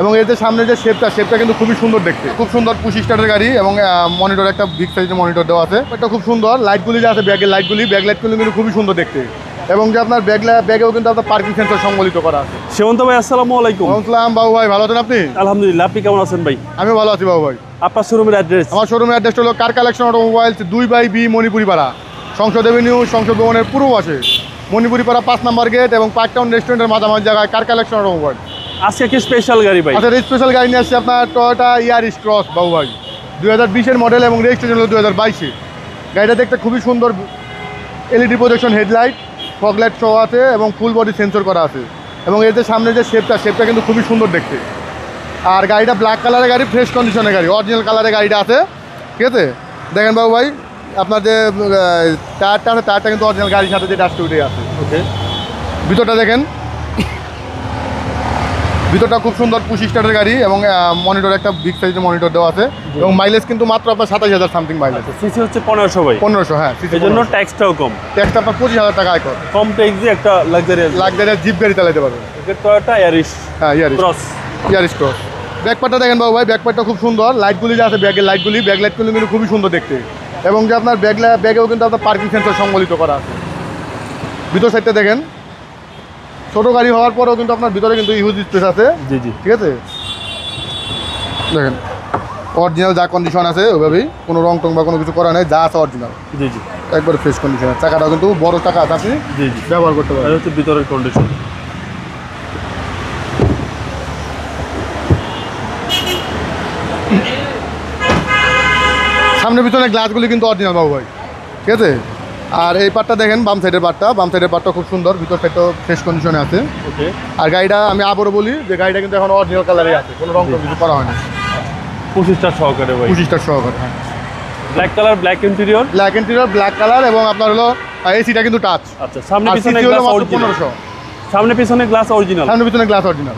এবং এর যে সামনে যে শেপটা শেপটা কিন্তু খুবই সুন্দর দেখতে। খুব সুন্দর পুশি স্টারের গাড়ি এবং মনিটর একটা বিগ সাইজের মনিটর দেওয়া আছে। এটা খুব সুন্দর। লাইটগুলি যে আছে ব্যাগের লাইটগুলি ব্যাগ লাইটগুলি কিন্তু খুবই সুন্দর দেখতে। এবং যে আপনার ব্যাগ ব্যাগেও কিন্তু আপনার পার্কিং সেন্সর সম্বলিত করা আছে। সেমন্ত ভাই আসসালামু আলাইকুম। আসসালাম বাবু ভাই ভালো আছেন আপনি? আলহামদুলিল্লাহ আপনি কেমন আছেন ভাই? আমি ভালো আছি বাবু ভাই। আপনার শোরুমের অ্যাড্রেস আমার শোরুমের অ্যাড্রেসটা হলো কার কালেকশন অটোমোবাইলস দুই by B Manipuri Para Sansad avenue সংসদ ভবনের পূর্ব পাশে। মণিপুরি পাড়া পাঁচ নম্বর গেট এবং পার্ক টাউন রেস্টুরেন্টের মাঝামাঝি জায়গায় কার কালেকশন অটোমোবাইল আজকে কি স্পেশাল গাড়ি ভাই? আচ্ছা স্পেশাল গাড়ি নিয়ে আসছে আপনার টয়োটা ইয়ারিস ক্রস বাবু ভাই দুই হাজার বিশের মডেল এবং রেজিস্ট্রেশন হলো দু হাজার বাইশে। গাড়িটা দেখতে খুবই সুন্দর LED projection headlight foglight show আছে এবং ফুল বডি সেন্সর করা আছে। এবং এর যে সামনে যে শেপটা শেপটা কিন্তু খুবই সুন্দর দেখতে। আর গাড়িটা ব্ল্যাক কালারের গাড়ি ফ্রেশ কন্ডিশনের গাড়ি অরিজিনাল কালারের গাড়িটা আছে। ঠিক আছে? দেখেন বাবু ভাই আপনার যে টায়ারটা আছে টায়ারটা কিন্তু অরিজিনাল গাড়ির সাথে যে ডাস্ট উঠে আছে। ওকে ভিতরটা দেখেন। ভিতরটা খুব সুন্দর পুশি স্টারের গাড়ি এবং মনিটর একটা বিগ সাইজের মনিটর দেওয়া আছে এবং মাইলেজ কিন্তু মাত্র আপনার সাতাশ হাজার সামথিং মাইলেজ সিসি হচ্ছে পনেরোশো ভাই। পনেরোশো হ্যাঁ এই জন্য ট্যাক্সটাও কম। ট্যাক্সটা আপনার পঁচিশ হাজার টাকা আয়কর কম ট্যাক্সে একটা লাক্সারিয়াস লাগজারি জিপ গাড়ি চালাতে পারবেন। টয়োটা ইয়ারিশ হ্যাঁ ইয়ারিস ক্রস ইয়ারিস ক্রস ব্যাকপারটা দেখেন বাবু ভাই ব্যাকপারটা খুব সুন্দর। লাইটগুলি যে আছে ব্যাগের লাইটগুলি ব্যাগ লাইটগুলি কিন্তু খুবই সুন্দর দেখতে। এবং যে আপনার ব্যাগ ব্যাগেও কিন্তু আপনার পার্কিং সেন্সর সম্বলিত করা আছে। ভিতর সাইডটা দেখেন। ছোটো গাড়ি হওয়ার পরেও কিন্তু আপনার ভিতরে কিন্তু ইউজ স্পেস আছে। জি জি। ঠিক আছে? দেখেন অরিজিনাল যা কন্ডিশন আছে ওইভাবেই কোনো রং টং বা কোনো কিছু করা নেই যা আছে অরিজিনাল জি জি। একবারে ফ্রেশ কন্ডিশন চাকাটাও কিন্তু বড় চাকা আছে আপনি জি জি। ব্যবহার করতে পারেন। হচ্ছে ভিতরের কন্ডিশন সামনে পিছনে গ্লাসগুলি কিন্তু অরিজিনাল বাবু ভাই। ঠিক আছে? আর এই পার্টটা দেখেন বাম সাইডের পার্টটা বাম সাইডের পার্টটা খুব সুন্দর ভিতর সাইডটাও ফ্রেশ কন্ডিশনে আছে। ওকে। আর গাড়িটা আমি আবারও বলি যে গাড়িটা কিন্তু এখন অরিজিনাল কালারে আছে কোনো রং কিছু করা হয়নি। পঁচিশটা সহকারে ভাই। পঁচিশটার সহকারে হ্যাঁ। Black colour black interior black interior black colour এবং আপনার হলো এসিটা কিন্তু টাচ আচ্ছা সামনে পিছনে গ্লাস অরিজিনাল সামনে পিছনে গ্লাস অরিজিনাল সামনে পিছনে গ্লাস অরিজিনাল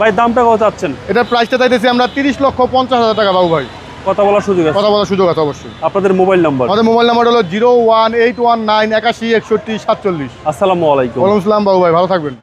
ভাই দামটা কত চাচ্ছেন? এটার প্রাইসটা চাইতেছি আমরা তিরিশ লক্ষ পঞ্চাশ হাজার টাকা বাবু ভাই। কথা বলার সুযোগ আছে? কথা বলার সুযোগ আছে অবশ্যই। আপনাদের মোবাইল নাম্বার? আমাদের মোবাইল নাম্বার হলো zero one eight one nine একাশি একষট্টি সাতচল্লিশ। আসসালামু আলাইকুম। ওয়ালাইকুম আসসালাম বাবু ভাই ভালো থাকবেন।